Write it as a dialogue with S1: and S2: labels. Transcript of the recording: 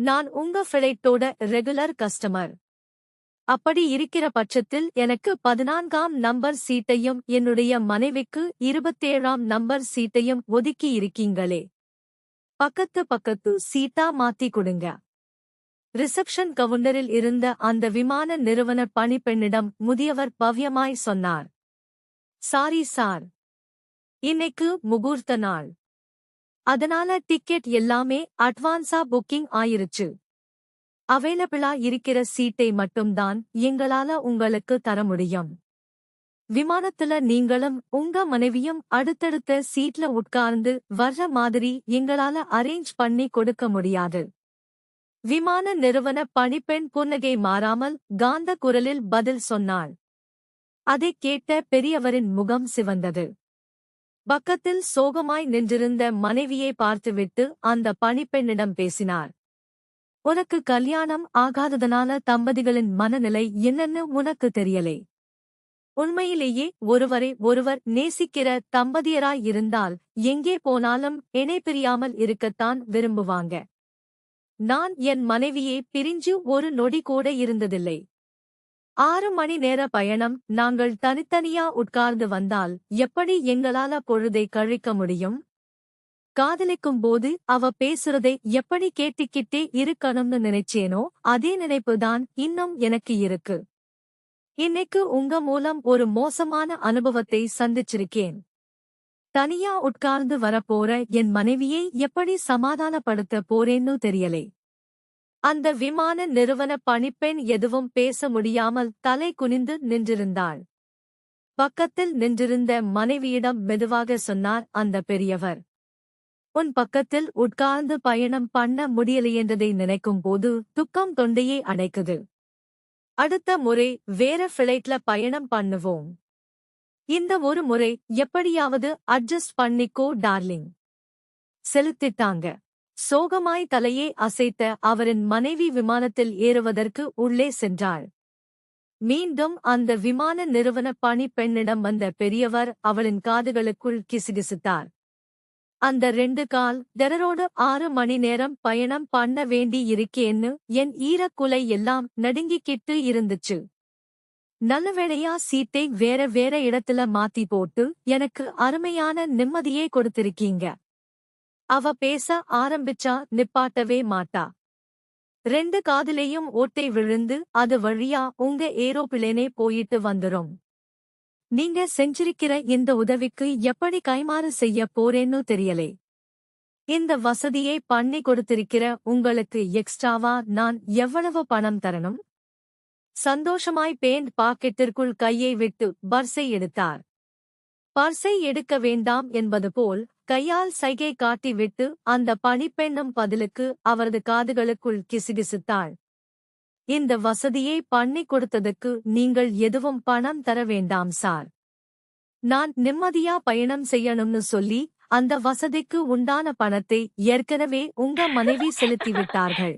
S1: நான் உங்க ஃபிளைட்டோட regular customer அப்படி இருக்கிற பட்சத்தில் எனக்கு பதினான்காம் நம்பர் சீட்டையும் என்னுடைய மனைவிக்கு இருபத்தேழாம் நம்பர் சீட்டையும் ஒதுக்கி இருக்கீங்களே. பக்கத்து பக்கத்து சீட்டா மாத்தி கொடுங்க. ரிசப்ஷன் கவுண்டரில் இருந்த அந்த விமான நிறுவன பணிப்பெண்ணிடம் முதியவர் பவ்யமாய் சொன்னார். சாரி சார் இன்னைக்கு முகூர்த்த நாள். அதனால டிக்கெட் எல்லாமே அட்வான்ஸா புக்கிங் ஆயிருச்சு. அவைலபிளா இருக்கிற சீட்டை மட்டும்தான் எங்களால உங்களுக்கு தர முடியும். விமானத்துல நீங்களும் உங்க மனைவியும் அடுத்தடுத்த சீட்ல உட்கார்ந்து வர்ற மாதிரி எங்களால அரேஞ்ச் பண்ணி கொடுக்க முடியாது. விமான நிறுவன பணிப்பெண் புன்னகை மாறாமல் காந்த குரலில் பதில் சொன்னாள். அதைக் கேட்ட பெரியவரின் முகம் சிவந்தது. பக்கத்தில் சோகமாய் நின்றிருந்த மனைவியை பார்த்துவிட்டு அந்த பணிப்பெண்ணிடம் பேசினார். உனக்கு கல்யாணம் ஆகாததனால தம்பதிகளின் மனநிலை என்னன்னு உனக்கு தெரியலே. உண்மையிலேயே ஒருவரை ஒருவர் நேசிக்கிற தம்பதியராயிருந்தால் எங்கே போனாலும் இணை பிரியாமல் இருக்கத்தான் விரும்புவாங்க. நான் என் மனைவியை பிரிஞ்சு ஒரு நொடி கூட இருந்ததில்லை. ஆறு மணி நேர பயணம் நாங்கள் தனித்தனியா உட்கார்ந்து வந்தால் எப்படி எங்களால பொழுதை கழிக்க முடியும்? காதலிக்கும் போது அவ பேசுறதை எப்படி கேட்டுக்கிட்டே இருக்கணும்னு நினைச்சேனோ அதே நினைப்புதான் இன்னும் எனக்கு இருக்கு. இன்னைக்கு உங்க மூலம் ஒரு மோசமான அனுபவத்தை சந்திச்சிருக்கேன். தனியா உட்கார்ந்து வரப்போற என் மனைவியை எப்படி சமாதானப்படுத்த போறேன்னு தெரியலே. அந்த விமான நிறுவன பணிப்பெண் எதுவும் பேச முடியாமல் தலை குனிந்து நின்றிருந்தாள். பக்கத்தில் நின்றிருந்த மனைவியிடம் மெதுவாக சொன்னார் அந்த பெரியவர் உன் பக்கத்தில் உட்கார்ந்து பயணம் பண்ண முடியலையென்றதை நினைக்கும் போது துக்கம் தொண்டையை அடைக்குது. அடுத்த முறை வேற ஃபிளைட்ல பயணம் பண்ணுவோம். இந்த ஒரு முறை எப்படியாவது அட்ஜஸ்ட் பண்ணிக்கோ டார்லிங் செலுத்திட்டாங்க. சோகமாய் தலையே அசைத்த அவரின் மனைவி விமானத்தில் ஏறுவதற்கு உள்ளே சென்றாள். மீண்டும் அந்த விமான நிறுவன பணி பெண்ணிடம் வந்த பெரியவர் அவளின் காதுகளுக்குள் கிசுகிசுத்தார். அந்த ரெண்டு கால் டெரரோடு ஆறு மணி நேரம் பயணம் பண்ண வேண்டி இருக்கேன்னு என் ஈரக்குலை எல்லாம் நடுங்கிக்கிட்டு இருந்துச்சு. நல்லவேளையா சீட்டை வேற வேற இடத்துல மாத்தி போட்டு எனக்கு அருமையான நிம்மதியே கொடுத்திருக்கீங்க. அவ பேச ஆரம்பிச்சா நிப்பாட்டவே மாட்டா. ரெண்டு காதிலேயும் ஓட்டை விழுந்து அது வழியா உங்க ஏரோபிளேனே போயிட்டு வந்துரும். நீங்க செஞ்சிருக்கிற இந்த உதவிக்கு எப்படி கைமாறு செய்ய போறேன்னு தெரியலே. இந்த வசதியை பண்ணி கொடுத்திருக்கிற உங்களுக்கு எக்ஸ்ட்ராவா நான் எவ்வளவு பணம் தரணும்? சந்தோஷமாய் பேண்ட் பாக்கெட்டிற்குள் கையை விட்டு பர்ஸை எடுத்தார். பர்ஸை எடுக்க வேண்டாம் என்பது போல் கையால் சைகை காட்டிவிட்டு அந்த பணிப்பெண்ணும் பதிலுக்கு அவரது காதுகளுக்குள் கிசுகிசுத்தாள். இந்த வசதியை பண்ணி கொடுத்ததுக்கு நீங்கள் எதுவும் பணம் தர வேண்டாம் சார். நான் நிம்மதியா பயணம் செய்யணும்னு சொல்லி அந்த வசதிக்கு உண்டான பணத்தை ஏற்கனவே உங்க மனைவி செலுத்திவிட்டார்கள்.